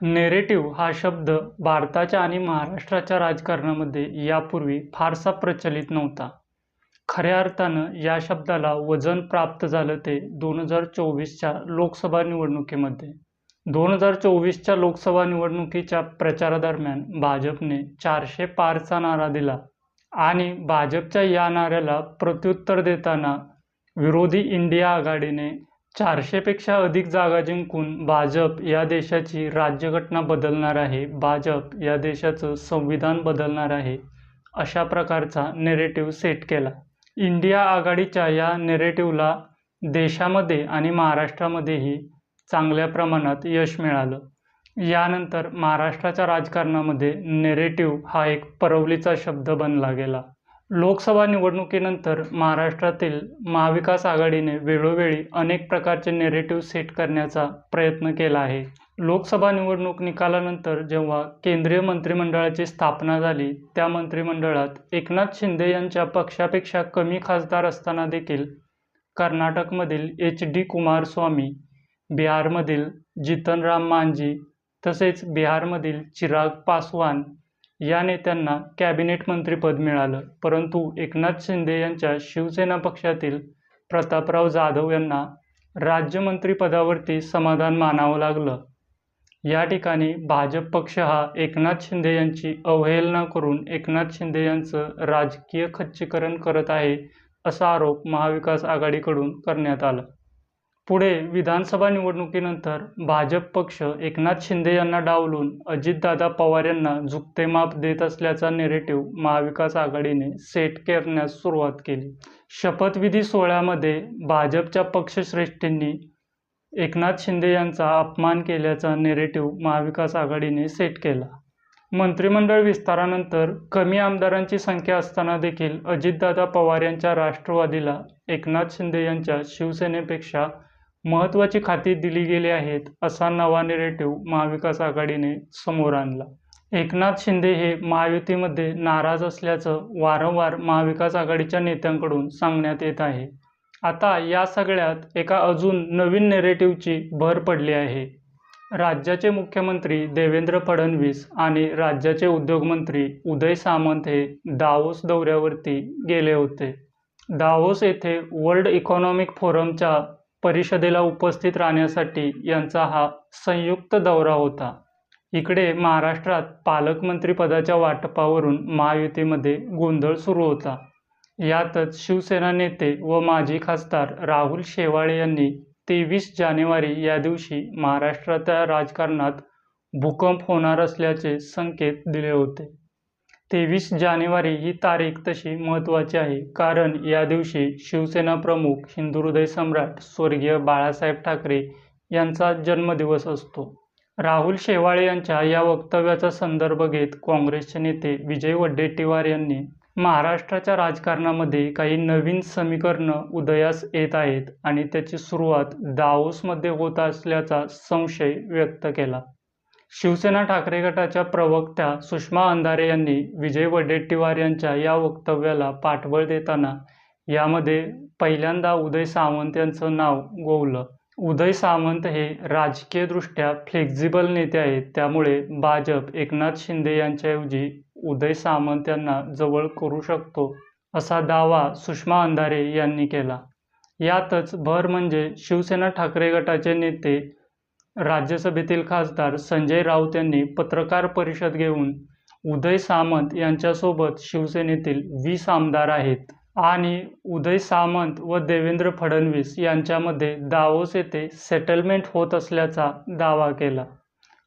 Narrative हा शब्द भारताच्या आणि महाराष्ट्राच्या राजकारणामध्ये यापूर्वी फारसा प्रचलित नव्हता. खऱ्या अर्थानं या शब्दाला वजन प्राप्त झालं ते दोन हजार चोवीसच्या लोकसभा निवडणुकीमध्ये. दोन हजार चोवीसच्या लोकसभा निवडणुकीच्या प्रचारादरम्यान भाजपने चारशे पारचा नारा दिला आणि भाजपच्या या नाऱ्याला प्रत्युत्तर देताना विरोधी इंडिया आघाडीने चारशेपेक्षा अधिक जागा जिंकून भाजप या देशाची राज्यघटना बदलणार आहे, भाजप या देशाचं संविधान बदलणार आहे, अशा प्रकारचा नेरेटिव्ह सेट केला. इंडिया आघाडीच्या या नेरेटिव्हला देशामध्ये आणि महाराष्ट्रामध्येही चांगल्या प्रमाणात यश मिळालं. यानंतर महाराष्ट्राच्या राजकारणामध्ये नेरेटिव्ह हा एक परवलीचा शब्द बनला गेला. लोकसभा निवडणुकीनंतर महाराष्ट्रातील महाविकास आघाडीने वेळोवेळी अनेक प्रकारचे नेरेटिव्ह सेट करण्याचा प्रयत्न केला आहे. लोकसभा निवडणूक निकालानंतर जेव्हा केंद्रीय मंत्रिमंडळाची स्थापना झाली त्या मंत्रिमंडळात एकनाथ शिंदे यांच्या पक्षापेक्षा कमी खासदार असताना देखील कर्नाटकमधील एच. डी. कुमारस्वामी, बिहारमधील जितनराम मांझी तसेच बिहारमधील चिराग पासवान या नेत्यांना कॅबिनेट मंत्रीपद मिळालं. परंतु एकनाथ शिंदे यांच्या शिवसेना पक्षातील प्रतापराव जाधव यांना राज्यमंत्रीपदावरती समाधान मानावं लागलं. या ठिकाणी भाजप पक्ष हा एकनाथ शिंदे यांची अवहेलना करून एकनाथ शिंदे यांचं राजकीय खच्चीकरण करत आहे असा आरोप महाविकास आघाडीकडून करण्यात आला. पुढे विधानसभा निवडणुकीनंतर भाजप पक्ष एकनाथ शिंदे यांना डावलून अजितदादा पवार यांना झुकते माप देत असल्याचा नेरेटिव्ह महाविकास आघाडीने सेट करण्यास सुरुवात केली. शपथविधी सोहळ्यामध्ये भाजपच्या पक्षश्रेष्ठींनी एकनाथ शिंदे यांचा अपमान केल्याचा नेरेटिव्ह महाविकास आघाडीने सेट केला. मंत्रिमंडळ विस्तारानंतर कमी आमदारांची संख्या असताना देखील अजितदादा पवार यांच्या राष्ट्रवादीला एकनाथ शिंदे यांच्या शिवसेनेपेक्षा महत्त्वाची खाती दिली गेली आहेत असा नवा नेरेटिव्ह महाविकास आघाडीने समोर आणला. एकनाथ शिंदे हे महायुतीमध्ये नाराज असल्याचं वारंवार महाविकास आघाडीच्या नेत्यांकडून सांगण्यात येत आहे. आता या सगळ्यात एका अजून नवीन नेरेटिव्हची भर पडली आहे. राज्याचे मुख्यमंत्री देवेंद्र फडणवीस आणि राज्याचे उद्योगमंत्री उदय सामंत हे दावोस दौऱ्यावरती गेले होते. दावोस येथे वर्ल्ड इकॉनॉमिक फोरमच्या परिषदेला उपस्थित राहण्यासाठी यांचा हा संयुक्त दौरा होता. इकडे महाराष्ट्रात पालकमंत्रीपदाच्या वाटपावरून महायुतीमध्ये गोंधळ सुरू होता. यातच शिवसेना नेते व माजी खासदार राहुल शेवाळे यांनी तेवीस जानेवारी या दिवशी महाराष्ट्राच्या राजकारणात भूकंप होणार असल्याचे संकेत दिले होते. तेवीस जानेवारी ही तारीख तशी महत्त्वाची आहे कारण या दिवशी शिवसेना प्रमुख हिंदुहृदय सम्राट स्वर्गीय बाळासाहेब ठाकरे यांचा जन्मदिवस असतो. राहुल शेवाळे यांच्या या वक्तव्याचा संदर्भ घेत काँग्रेसचे नेते विजय वड्डेट्टीवार यांनी महाराष्ट्राच्या राजकारणामध्ये काही नवीन समीकरणं उदयास येत आहेत आणि त्याची सुरुवात दाओसमध्ये होत असल्याचा संशय व्यक्त केला. शिवसेना ठाकरे गटाच्या प्रवक्त्या सुषमा अंधारे यांनी विजय वडेट्टीवार यांच्या या वक्तव्याला पाठबळ देताना यामध्ये पहिल्यांदा उदय सावंत यांचं नाव गोवलं. उदय सावंत हे राजकीयदृष्ट्या फ्लेक्झिबल नेते आहेत त्यामुळे भाजप एकनाथ शिंदे यांच्याऐवजी उदय सामंत यांना जवळ करू शकतो असा दावा सुषमा अंधारे यांनी केला. यातच भर म्हणजे शिवसेना ठाकरे गटाचे नेते राज्यसभेतील खासदार संजय राऊत यांनी पत्रकार परिषद घेऊन उदय सामंत यांच्यासोबत शिवसेनेतील वीस आमदार आहेत आणि उदय सामंत व देवेंद्र फडणवीस यांच्यामध्ये दावोस येथे सेटलमेंट होत असल्याचा दावा केला.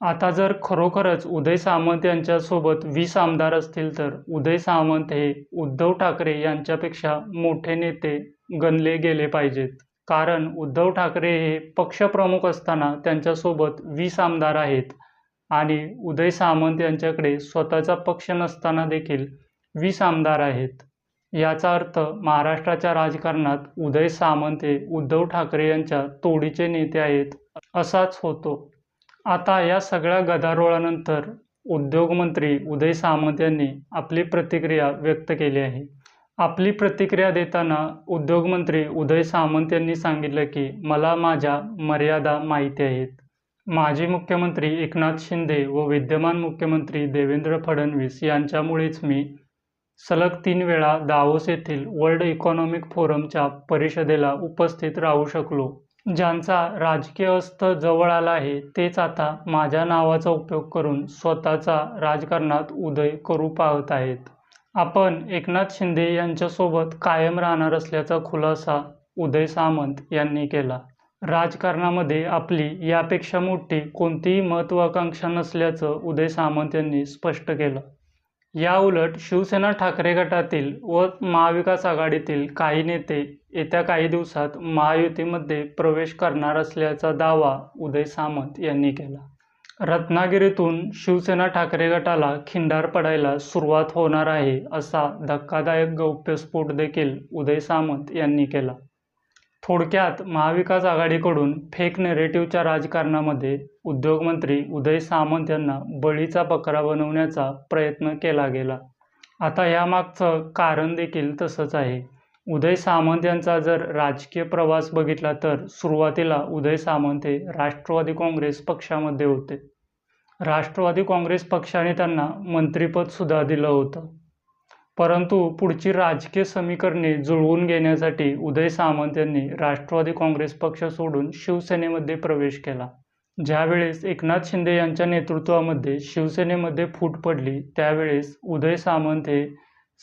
आता जर खरोखरच उदय सामंत यांच्यासोबत वीस आमदार असतील तर उदय सामंत हे उद्धव ठाकरे यांच्यापेक्षा मोठे नेते गणले गेले पाहिजेत. कारण उद्धव ठाकरे हे पक्षप्रमुख असताना त्यांच्यासोबत वीस आमदार आहेत आणि उदय सामंत यांच्याकडे स्वतःचा पक्ष नसताना देखील वीस आमदार आहेत. याचा अर्थ महाराष्ट्राच्या राजकारणात उदय सामंत हे उद्धव ठाकरे यांच्या तोडीचे नेते आहेत असाच होतो. आता या सगळ्या गदारोळानंतर उद्योगमंत्री उदय सामंत यांनी आपली प्रतिक्रिया व्यक्त केली आहे. आपली प्रतिक्रिया देताना उद्योगमंत्री उदय सामंत यांनी सांगितलं की मला माझ्या मर्यादा माहिती आहेत. माजी मुख्यमंत्री एकनाथ शिंदे व विद्यमान मुख्यमंत्री देवेंद्र फडणवीस यांच्यामुळेच मी सलग तीन वेळा दावोस येथील वर्ल्ड इकॉनॉमिक फोरमच्या परिषदेला उपस्थित राहू शकलो ज्यांचा राजकीय अस्त जवळ आला आहे तेच आता माझ्या नावाचा उपयोग करून स्वतःचा राजकारणात उदय करू पाहत आहेत आपण एकनाथ शिंदे यांच्यासोबत कायम राहणार असल्याचा खुलासा उदय सामंत यांनी केला. राजकारणामध्ये आपली यापेक्षा मोठी कोणतीही महत्त्वाकांक्षा नसल्याचं उदय सामंत यांनी स्पष्ट केलं. याउलट शिवसेना ठाकरे गटातील व महाविकास आघाडीतील काही नेते येत्या काही दिवसात महायुतीमध्ये प्रवेश करणार असल्याचा दावा उदय सामंत यांनी केला. रत्नागिरीतून शिवसेना ठाकरे गटाला खिंडार पडायला सुरुवात होणार आहे असा धक्कादायक गौप्यस्फोट देखील उदय सामंत यांनी केला. थोडक्यात महाविकास आघाडीकडून फेक नेरेटिव्हच्या राजकारणामध्ये उद्योगमंत्री उदय सामंत यांना बळीचा बकरा बनवण्याचा प्रयत्न केला गेला. आता यामागचं कारण देखील तसंच आहे. उदय सामंत यांचा जर राजकीय प्रवास बघितला तर सुरुवातीला उदय सामंत हे राष्ट्रवादी काँग्रेस पक्षामध्ये होते. राष्ट्रवादी काँग्रेस पक्षाने त्यांना मंत्रिपदसुद्धा दिलं होतं. परंतु पुढची राजकीय समीकरणे जुळवून घेण्यासाठी उदय सामंत यांनी राष्ट्रवादी काँग्रेस पक्ष सोडून शिवसेनेमध्ये प्रवेश केला. ज्यावेळेस एकनाथ शिंदे यांच्या नेतृत्वामध्ये शिवसेनेमध्ये फूट पडली त्यावेळेस उदय सामंत हे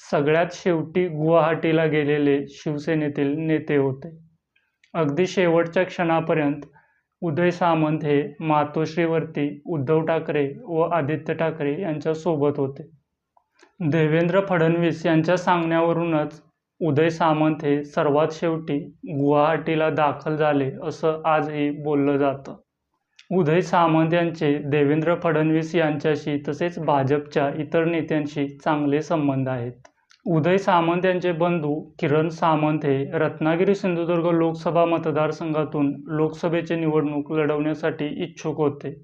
सगळ्यात शेवटी गुवाहाटीला गेलेले शिवसेनेतील नेते होते. अगदी शेवटच्या क्षणापर्यंत उदय सामंत हे मातोश्रीवरती उद्धव ठाकरे व आदित्य ठाकरे यांच्यासोबत होते. देवेंद्र फडणवीस यांच्या सांगण्यावरूनच उदय सामंत हे सर्वात शेवटी गुवाहाटीला दाखल झाले असं आजही बोललं जातं. उदय सामंत यांचे देवेंद्र फडणवीस यांच्याशी तसेच भाजपच्या इतर नेत्यांशी चांगले संबंध आहेत. उदय सामंत यांचे बंधू किरण सामंत हे रत्नागिरी सिंधुदुर्ग लोकसभा मतदारसंघातून लोकसभेची निवडणूक लढवण्यासाठी इच्छुक होते.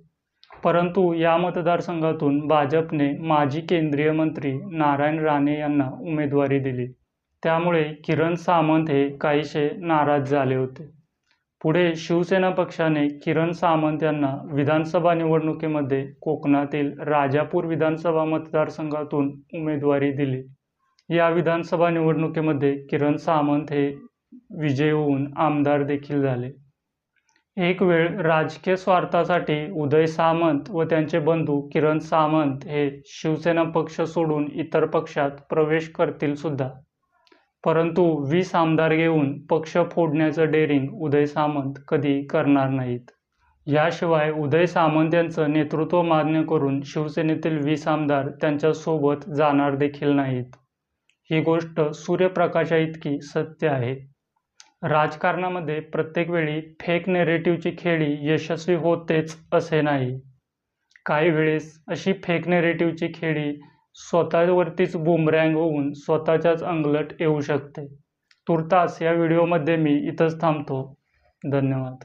परंतु या मतदारसंघातून भाजपने माजी केंद्रीय मंत्री नारायण राणे यांना उमेदवारी दिली. त्यामुळे किरण सामंत हे काहीसे नाराज झाले होते. पुढे शिवसेना पक्षाने किरण सामंत यांना विधानसभा निवडणुकीमध्ये कोकणातील राजापूर विधानसभा मतदारसंघातून उमेदवारी दिली. या विधानसभा निवडणुकीमध्ये किरण सामंत हे विजयी होऊन आमदार देखील झाले. एक वेळ राजकीय स्वार्थासाठी उदय सामंत व त्यांचे बंधू किरण सामंत हे शिवसेना पक्ष सोडून इतर पक्षात प्रवेश करतील सुद्धा. परंतु वीस आमदार घेऊन पक्ष फोडण्याचं डेअरिंग उदय सामंत कधी करणार नाहीत. याशिवाय उदय सामंत यांचं नेतृत्व मान्य करून शिवसेनेतील वीस आमदार त्यांच्यासोबत जाणार देखील नाहीत. ही गोष्ट सूर्यप्रकाशा इतकी सत्य आहे. राजकारणामध्ये प्रत्येक वेळी फेक नेरेटिव्हची खेळी यशस्वी होतेच असे नाही. काही वेळेस अशी फेक नेरेटिव्हची खेळी स्वतःवरतीच बुमरँग होऊन स्वतःच्याच अंगलट येऊ शकते. तुर्तास या व्हिडिओमध्ये मी इथंच थांबतो. धन्यवाद.